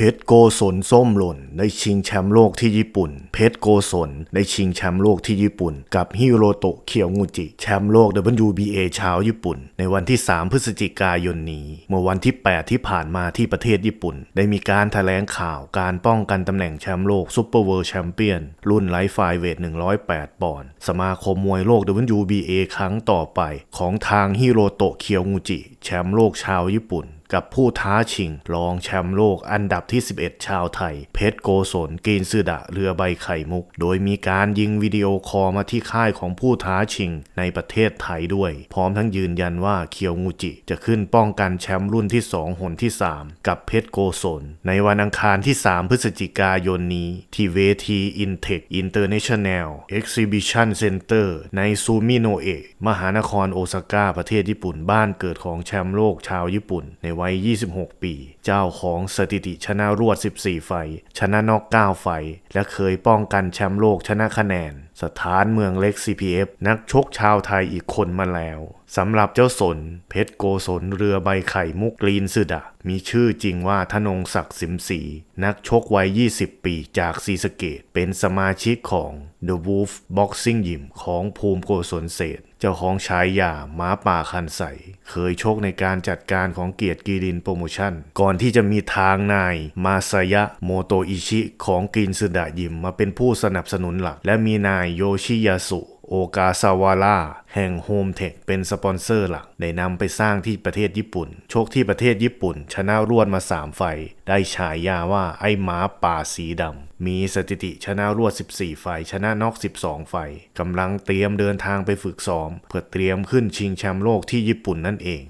ชรโกศลส้มหล่นได้ชิงแชมป์โลกที่ญี่ปุ่น เพชรโกศลได้ชิงแชมป์โลกที่ญี่ปุ่น กับฮิโรโตะเคียวงูจิ แชมป์โลก WBA ชาวญี่ปุ่น ในวันที่ 3 พฤศจิกายนนี้ เมื่อวันที่ 8 ที่ผ่านมาที่ประเทศญี่ปุ่น ได้มีการแถลงข่าวการป้องกันตำแหน่งแชมป์โลกซูเปอร์เวิลด์แชมเปี้ยนรุ่นไลฟ์ไฟเวท 108 ปอนด์สมาคมมวยโลก WBA ครั้งต่อไป ของทางฮิโรโตะเคียวงูจิ แชมป์โลกชาวญี่ปุ่น กับผู้ท้าชิง รองแชมป์โลกอันดับที่ 11 ชาวไทย เพชรโกศลกีนซือดะเรือใบไข่มุก โดยมีการยิงวิดีโอคอลมาที่ค่ายของผู้ท้าชิง ในประเทศไทยด้วย พร้อมทั้งยืนยันว่าเคียวงูจิ จะขึ้นป้องกันแชมป์รุ่นที่ 2 หนที่ 3 กับเพชรโกศลในวันอังคารที่ 3 พฤศจิกายนนี้ ที่เวที Intech International Exhibition Center ในซูมิโนเอะมหานครโอซาก้าประเทศญี่ปุ่นบ้านเกิดของแชมป์โลกชาวญี่ปุ่นในวัย 26 ปี เจ้าของสถิติชนะรวด 14 ไฟ ชนะนอก 9 ไฟ และเคยป้องกันแชมป์โลกชนะคะแนน สถานเมืองเล็ก CPF นักชกชาวไทยอีกคนมาแล้วสำหรับเจ้าสน เพชรโกศลเรือใบไข่มุกกรีนสุดะ มีชื่อจริงว่าธนงศักดิ์สิมศรีนักชกวัย 20 ปีจากศรีสเกดเป็นสมาชิกของ The Wolf Boxing Gym ของภูมิโกศลเศษ เจ้าของฉายาม้าป่าคันใส เคยชกในการจัดการของเกียรติกีรินโปรโมชั่น ก่อนที่จะมีทางนายมาซายะโมโตอิชิของกรีนสุดะยิมมาเป็นผู้สนับสนุนหลัก และมีนายโยชิยาสุโอกาซาวาร่าแห่งโฮมเทคเป็นสปอนเซอร์หลักได้นำไปสร้างที่ประเทศญี่ปุ่นโชคที่ประเทศญี่ปุ่น ชนะรวดมา 3 ไฟ ได้ฉายาว่าไอ้ม้าป่าสีดำ มีสถิติชนะรวด 14 ไฟ ชนะนอก 12 ไฟกำลังเตรียมเดินทางไปฝึกซ้อม เพื่อเตรียมขึ้นชิงแชมป์โลกที่ญี่ปุ่นนั่นเอง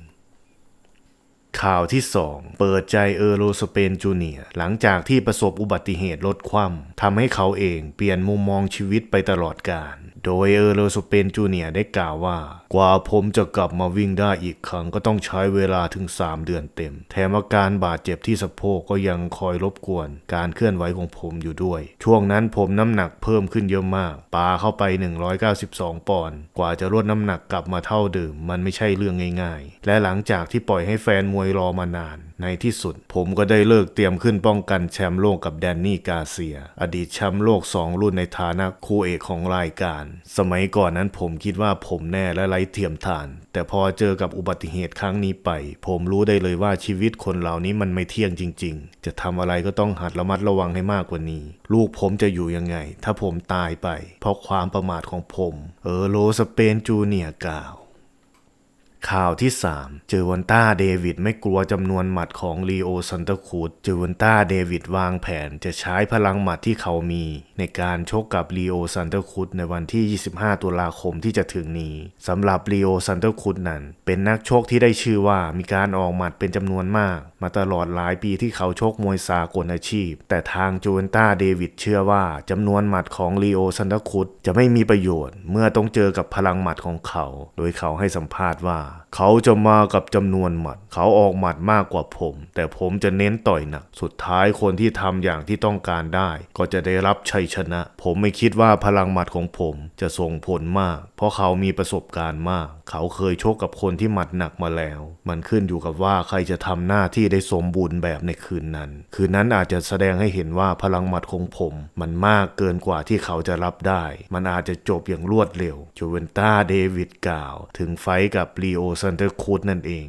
ข่าวที่ 2 เปิดใจเออโรสเปนจูเนียหลังจากที่ประสบอุบัติเหตุรถคว่ำทำให้เขาเองเปลี่ยนมุมมองชีวิตไปตลอดกาลโดยเออโรสเปนจูเนียได้กล่าวว่า กว่าผมจะกลับมาวิ่งได้อีกครั้งก็ต้องใช้เวลาถึง 3 เดือนเต็ม แถมอาการบาดเจ็บที่สะโพกก็ยังคอยรบกวน การเคลื่อนไหวของผมอยู่ด้วย ช่วงนั้นผมน้ำหนักเพิ่มขึ้นเยอะมาก ปาเข้าไป 192 ปอนด์กว่าจะลดน้ำหนักกลับมาเท่าเดิมมันไม่ใช่เรื่องง่าย ๆ และหลังจากที่ปล่อยให้แฟนมวยรอมานาน ในที่สุด ผมก็ได้เลิกเตรียมขึ้นป้องกันแชมป์โลกกับแดนนี่กาเซีย อดีตแชมป์โลก 2 รุ่นในฐานะคู่เอกของรายการ สมัยก่อนนั้นผมคิดว่าผมแน่และไร้เทียมทาน แต่พอเจอกับอุบัติเหตุครั้งนี้ไป ผมรู้ได้เลยว่าชีวิตคนเหล่านี้มันไม่เที่ยงจริง ๆ จะทำอะไรก็ต้องหัดระมัดระวังให้มากกว่านี้ ลูกผมจะอยู่ยังไง ถ้าผมตายไป เพราะความประมาทของผม เออโลสเปนจูเนียกล่าว ข่าวที่ 3 เจอวันต้าเดวิดไม่กลัวจำนวนหมัดของลีโอซันเตอร์คูดเจอวันต้าเดวิดวางแผนจะใช้พลังหมัดที่เขามี ในการชกกับลีโอซันเตอร์คูดในวันที่ 25 ตุลาคมที่จะถึงนี้สำหรับลีโอซันเตอร์คูดนั้น เป็นนักชกที่ได้ชื่อว่ามีการออกหมัดเป็นจำนวนมาก มาตลอดหลายปีที่เขาชกมวยสากลอาชีพ แต่ทางจูเวนต้าเดวิดเชื่อว่าจำนวนหมัดของลีโอซันเตอร์คูดจะไม่มีประโยชน์ เมื่อต้องเจอกับพลังหมัดของเขา โดยเขาให้สัมภาษณ์ว่าเขาจะมากับจำนวนหมัด เขาออกหมัดมากกว่าผม แต่ผมจะเน้นต่อยหนัก สุดท้ายคนที่ทำอย่างที่ต้องการได้ ก็จะได้รับชัยชนะ ผมไม่คิดว่าพลังหมัดของผมจะส่งผลมาก เพราะเขามีประสบการณ์มาก เขาเคยชกกับคนที่หมัดหนักมาแล้ว มันขึ้นอยู่กับว่าใครจะทำหน้าที่ได้สมบูรณ์แบบในคืนนั้น คืนนั้นอาจจะแสดงให้เห็นว่าพลังหมัดของผม มันมากเกินกว่าที่เขาจะรับได้ มันอาจจะจบอย่างรวดเร็ว โจเวนต้าเดวิดกล่าว ถึงไฟกับลีโอโอซันเตอร์คูดนั่นเอง